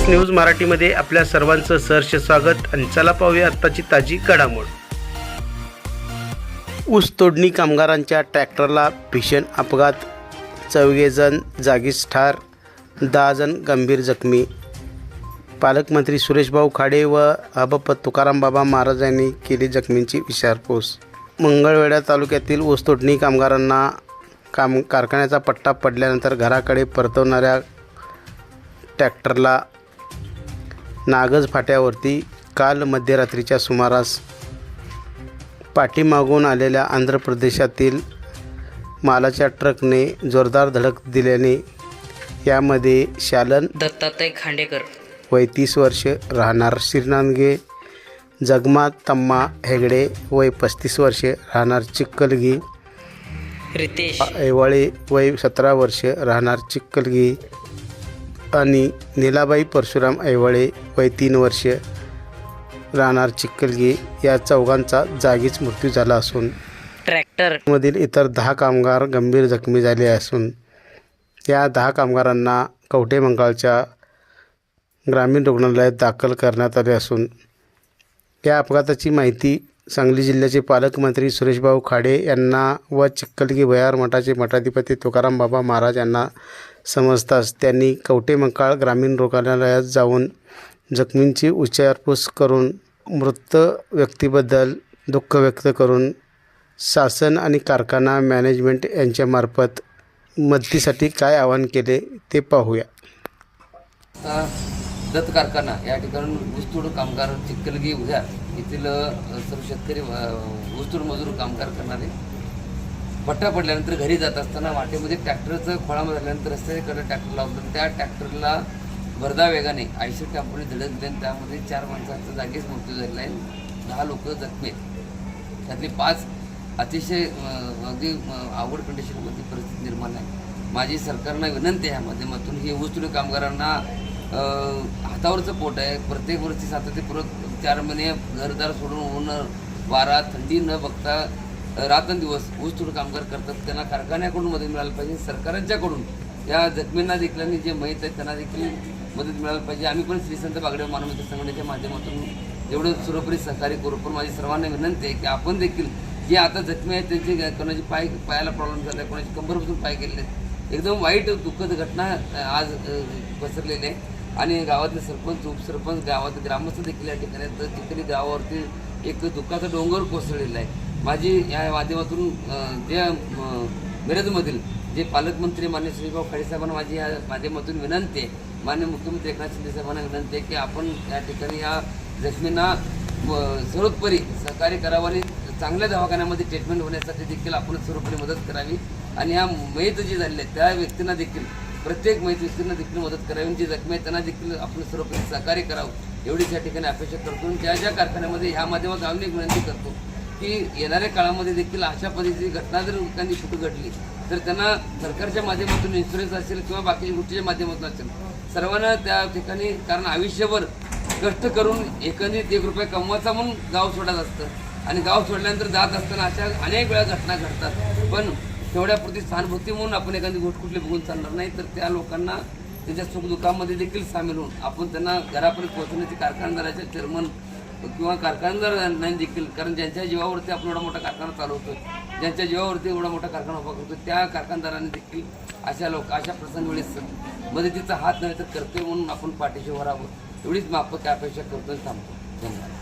S news मराठीमध्ये आपल्या सर्वांचं सहर्ष स्वागत आणि चला पाहूया आत्ताची ताजी घडामोड. ऊस तोडणी कामगारांच्या ट्रॅक्टरला भीषण अपघात. चौघेजण जागीच ठार दहा जण गंभीर जखमी. पालकमंत्री सुरेशभाऊ खाडे व अबप तुकाराम बाबा महाराज यांनी केली जखमींची विचारपूस. मंगळवेढा तालुक्यातील ऊस तोडणी कामगारांना काम कारखान्याचा पट्टा पडल्यानंतर घराकडे परतवणाऱ्या ट्रॅक्टरला नागज फाट्यावरती काल मध्यरात्रीच्या सुमारास पाठीमागून आलेल्या आंध्र प्रदेशातील मालाच्या ट्रकने जोरदार धडक दिल्याने यामध्ये शालन दत्तात्रय खांडेकर वय तीस वर्ष राहणार श्रीनांदगे जगमा तम्मा हेगडे वय पस्तीस वर्ष राहणार चिक्कलगी रितेश ऐवाळे वय सतरा वर्ष राहणार चिक्कलगी आणि नीलाबाई परशुराम ऐवाळे वय तीन वर्ष राहणार चिक्कलगी या चौघांचा जागीच मृत्यू झाला असून ट्रॅक्टर. मधील इतर दहा कामगार गंभीर जखमी झाले असून या दहा कामगारांना कवठे मंगळच्या ग्रामीण रुग्णालयात दाखल करण्यात आले असून या अपघाताची माहिती सांगली जिल्ह्याचे पालकमंत्री सुरेशभाऊ खाडे यांना व चिक्कलगी भयार मठाचे मठाधिपती तुकाराम बाबा महाराज यांना समजताच त्यांनी कवटेमकाळ ग्रामीण रुग्णालयात जाऊन जखमींची उच्चारपूस करून मृत व्यक्तीबद्दल दुःख व्यक्त करून शासन आणि कारखाना मॅनेजमेंट यांच्यामार्फत मदतीसाठी काय आवाहन केले ते पाहूया. आता दत्त कारखाना या ठिकाणून ऊसतोड कामगार चिक्कलगी उद्या येथील सर्व शेतकरी ऊसतोड मजूर कामगार करणारे. पट्टा पडल्यानंतर घरी जात असताना वाटेमध्ये ट्रॅक्टरचं खोळामध्ये झाल्यानंतर रस्त्याकडे ट्रॅक्टर लावतो त्या ट्रॅक्टरला भरदा वेगाने आयशी टेम्पोने धडक दिली आणि त्यामध्ये चार माणसांचा जागीच मृत्यू झालेला आहे. दहा लोक जखमी आहेत. त्यातली पाच अतिशय अगदी आवड कंडिशनमध्ये परिस्थिती निर्माण आहे. माझी सरकारला विनंती आहे माध्यमातून ही ऊसतोडी कामगारांना हातावरचं पोट आहे. प्रत्येक वर्षी सातत्यपूर्वक चार महिने घरदार सोडून ऊन वारा थंडी न बघता रात्रंदिवस ऊसतोड कामगार करतात. त्यांना कारखान्याकडून मदत मिळायला पाहिजे सरकारांच्याकडून. या जखमींना देखील आणि जे माहीत आहेत त्यांना देखील मदत मिळायला पाहिजे. आम्ही पण श्रीसंत बागडे मानवमित्र संघटनेच्या माध्यमातून एवढं सुरपरी सहकार्य करू. पण माझी सर्वांना विनंती आहे की आपण देखील जे आता जखमी आहेत त्यांचे कोणाची पाय पायाला प्रॉब्लेम झाला आहे कोणाची कंबरपासून पाय गेलेले आहेत. एकदम वाईट दुःखद घटना आज पसरलेली आहे. आणि गावातले सरपंच उपसरपंच गावातले ग्रामस्थ देखील या ठिकाणी तर तिथे गावावरती एक दुःखाचा डोंगर कोसळलेला आहे. माझी या माध्यमातून ज्या जे मिरजमधील जे पालकमंत्री मान्य श्रीभाऊ खाडे साहेबांना माझी या माध्यमातून विनंती आहे. मान्य मुख्यमंत्री एकनाथ शिंदे साहेबांना विनंती आहे की आपण या ठिकाणी या जखमींना सर्वोत्परी सहकार्य करावं आणि चांगल्या दवाखान्यामध्ये ट्रीटमेंट होण्यासाठी देखील आपण सर्वोपरी मदत करावी. आणि ह्या मयत जे झालेले आहेत त्या व्यक्तींना देखील प्रत्येक मयत व्यक्तींना देखील मदत करावी जी जखमी आहेत त्यांना देखील आपण सर्वोपरी सहकार्य करावं. एवढीच या ठिकाणी अपेक्षा करतो ज्या ज्या कारखान्यामध्ये ह्या माध्यमात अजून एक विनंती करतो की येणाऱ्या काळामध्ये देखील अशा पद्धतीची घटना जर एखादी कुठं घडली तर त्यांना सरकारच्या माध्यमातून इन्शुरन्स असेल किंवा बाकीच्या गोष्टीच्या माध्यमातून असेल सर्वांना त्या ठिकाणी कारण आयुष्यभर कष्ट करून एकंदरीत एक रुपये कमवायचा म्हणून गाव सोडत असतं. आणि गाव सोडल्यानंतर जात असताना अशा अनेक वेळा घटना घडतात. पण तेवढ्यापुरती सहानुभूती म्हणून आपण एखादी गोष्ट कुठली बघून चालणार नाही तर त्या लोकांना त्यांच्या सुखदुःखामध्ये देखील सामील होऊन आपण त्यांना घरापर्यंत पोहोचवण्याची कारखानदाराच्या चेअरमन किंवा कारखानदार नाही देखील कारण ज्यांच्या जीवावरती आपण एवढा मोठा कारखाना चालवतो ज्यांच्या जीवावरती एवढा मोठा कारखाना उभा करतो त्या कारखानदारांनी देखील अशा लोक अशा प्रसंगवेळेस मदतीचा हात नव्हे तर कर्तव्य म्हणून आपण पाठीशी वरावं एवढीच माफक अपेक्षा करतो थांबतो धन्यवाद.